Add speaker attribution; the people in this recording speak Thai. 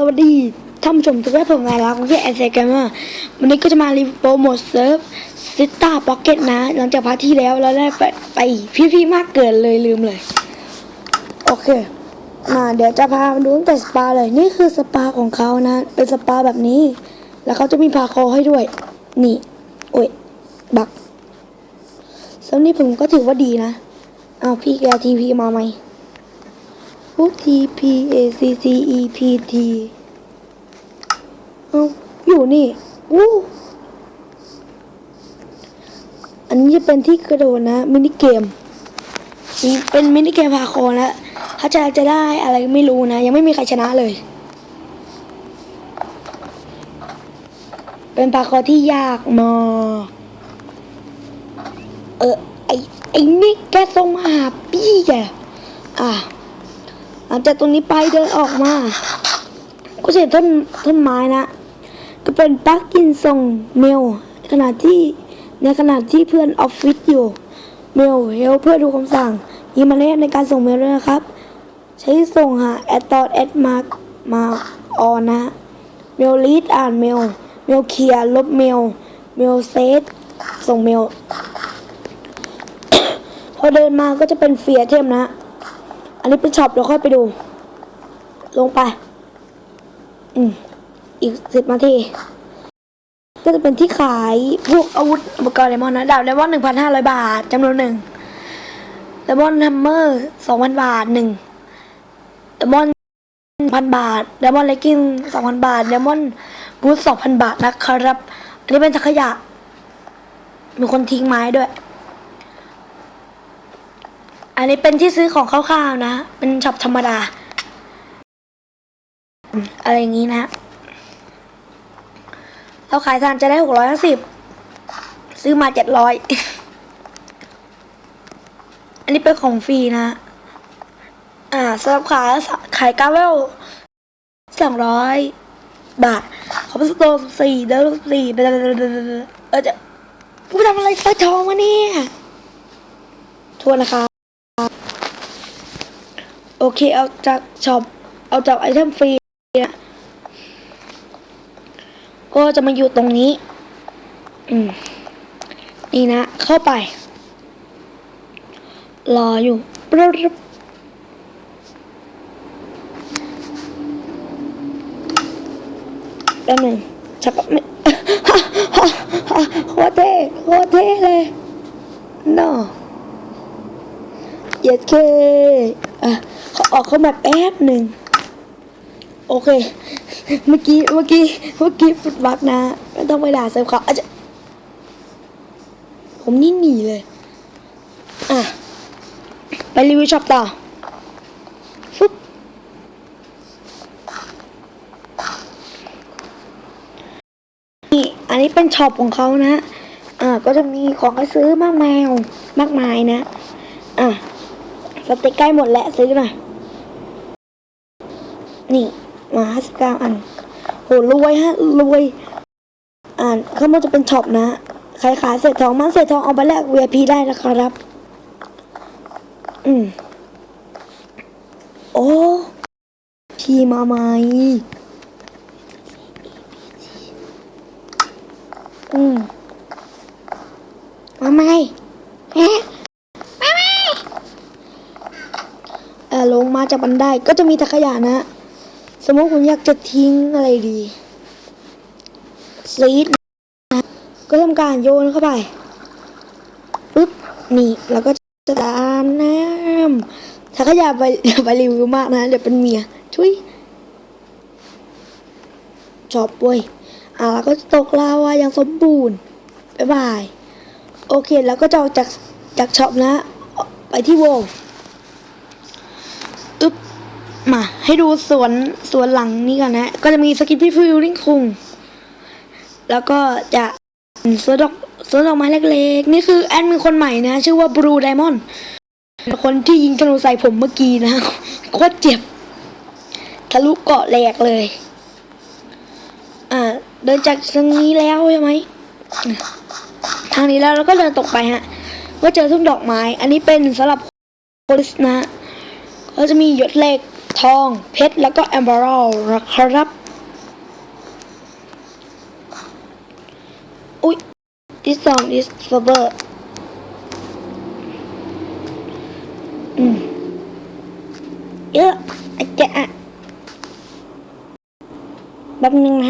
Speaker 1: สวัสดีท่านผู้ชมทุกท่านผมนายรักของที่แอเซกมร์วันนี้ก็จะมารีวิวโปรโมทเซิร์ฟซิต้าพ็อกเก็ตนะ หลังจากพาร์ทที่แล้วเราได้ไปไปพี่ๆมากเกินเลยลืมเลย โอเค มาเดี๋ยวจะพามาดูตั้งแต่สปาเลย นี่คือสปาของเขานะ เป็นสปาแบบนี้ แล้วเขาจะมีพาโคให้ด้วย นี่ โอ้ย บักสำนี้ผมก็ถือว่าดีนะอ้าวพี่แกทีพีมาไหม พวก T P A C C E P T เอาอยู่นี่อู้อันนี้จะเป็นที่กระโดดนะ มินิเกมนี่เป็นมินิเกมพาโคนะถ้าจะจะได้อะไรไม่รู้นะ ยังไม่มีใครชนะเลย เป็นพาโคที่ยากมากเออ ไอไอนี่แกส่งมาหาพี่แกอะ หลังจากตรงนี้ไปเดินออกมา ก็จะเห็นต้นต้นไม้นะ ก็เป็นปักกินส่งเมลขณะที่ในขณะที่เพื่อนออฟฟิศอยู่ เมลเฮลเพื่อดูคำสั่งมีมารยาทในการส่งเมลด้วยนะครับ ใช้ส่งหาแอดตอดแอดมามาออนนะเมลลีดอ่านเมลเมลเคลียร์ลบเมลเมลเซตส่งเมลพอเดินมาก็จะเป็นเฟียเทมนะ อันนี้เป็นช็อปเดี๋ยวค่อยไปดู ลงไป อืมอีกสิบนาทีก็จะเป็นที่ขายพวกอาวุธอุปกรณ์ไดมอนนะดาบไดมอนหนึ่งพันห้าร้อยบาทจำนวนหนึ่งไดมอนด์ฮัมเมอร์สองพันบาทหนึ่งไดมอนพันบาทไดมอนเลกกิ้งสองพันบาทไดมอนบูทสองพันบาทนะครับ อันนี้เป็นถังขยะ มีคนทิ้งไม้ด้วย อันนี้เป็นที่ซื้อของคร่าวๆนะ เป็นช็อปธรรมดา อะไรอย่างนี้นะ เราขายทานจะได้หกร้อยห้าสิบซื้อมาเจ็ดร้อยอันนี้เป็นของฟรีนะ อ่าสำหรับขายขายกาเวลสองร้อยบาทขอเป็นสโตร์สี่เดอร์สี่เออจะกูทำอะไรใส่ทองวะเนี่ยทวนนะคะ โอเคเอาจากช็อปเอาจากไอเทมฟรีนะก็จะมาอยู่ตรงนี้ อืม นี่นะ เข้าไป รออยู่ปรึบแป๊บหนึงชักไม่โคตรเท่โคตรเท่เลยนอเย็ดเคอะ ออกเข้ามาแป๊บหนึ่งโอเค เมื่อกี้เมื่อกี้เมื่อกี้ฟุดบักนะไม่ต้องไปด่าเซฟเขาอาจจะผมนี่หนีเลย อะ ไปรีวิวช็อปต่อฟึบนี่อันนี้เป็นช็อปของเขานะ อ่า ก็จะมีของให้ซื้อมากมายมากมายนะ อะสเต็กใกล้หมดแล้วซื้อหน่อย นี่มาห้าสิบเก้าอัน โหรวยฮะรวย อ่านข้างบนจะเป็นช็อปนะใครขายเศษทองมันเศษทองเอาไปแลก VIP ได้นะครับ อืมโอ้พีมาใหมอืมมาใหม่ฮะเออลงมาจากบันไดก็จะมีตะขยะนะ สมมติผมอยากจะทิ้งอะไรดีซีดนะก็ทำการโยนเข้าไปปุ๊บนี่แล้วก็จะตามน้ำถ้าขยะไปไปรีวิวมากนะเดี๋ยวเป็นเมียชุยจอบเว้ยอะแล้วก็ตกลาวาอย่างสมบูรณ์บ๊ายบาย โอเคแล้วก็จะออกจากจากช็อปนะ ไปที่วง มาให้ดูสวนสวนหลังนี้ก่อนนะ ก็จะมีสกิปปี้ฟิลลิ่งคุง แล้วก็จะสวนดอกสวนดอกไม้เล็กๆ นี่คือแอดมีคนใหม่นะ ชื่อว่าบรูไดมอนด์คนที่ยิงธนูใส่ผมเมื่อกี้นะโคตรเจ็บ ทะลุเกาะแหลกเลย อ่า เดินจากทางนี้แล้วใช่ไหมทางนี้แล้วเราก็เดินตกไปฮะ ก็เจอทุ่งดอกไม้ อันนี้เป็นสำหรับโพลิสนะก็จะมีหยดเหล็ก ทอง เพชร แล้วก็แอมเบอร์ลนะครับ อุ้ย this song is super อืมเยอะอาจจะแป๊บนึงนะ